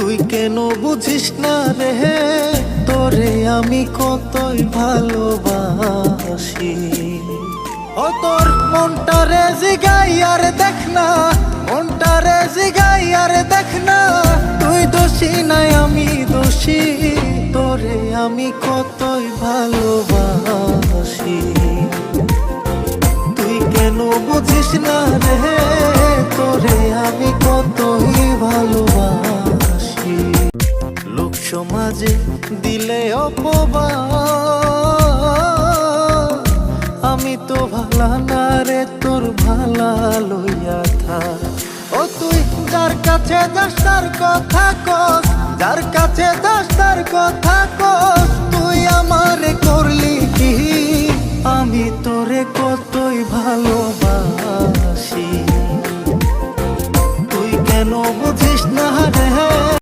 তুই কেন বুঝিস না রে? তোরে আমি কতই ভালোবাসি। ও তোর মনটারে জিগাই আর দেখ না মনটারে জিগাই আর দেখ না। তুই দোষী নাই আমি দোষী, তোরে আমি কতই ভালোবাসি। তুই কেন বুঝিস না রে? সাজে দিলে অপবা আমি তো ভালা না রে, তোর ভালা লইয়া থা ও তুই যার কাছে যাস, তার কথা কস। যার কাছে যাস, তার কথা কস। তুই আমার করলি কি? আমি তোরে কতই ভালোবাসি। তুই কেন বুঝিস না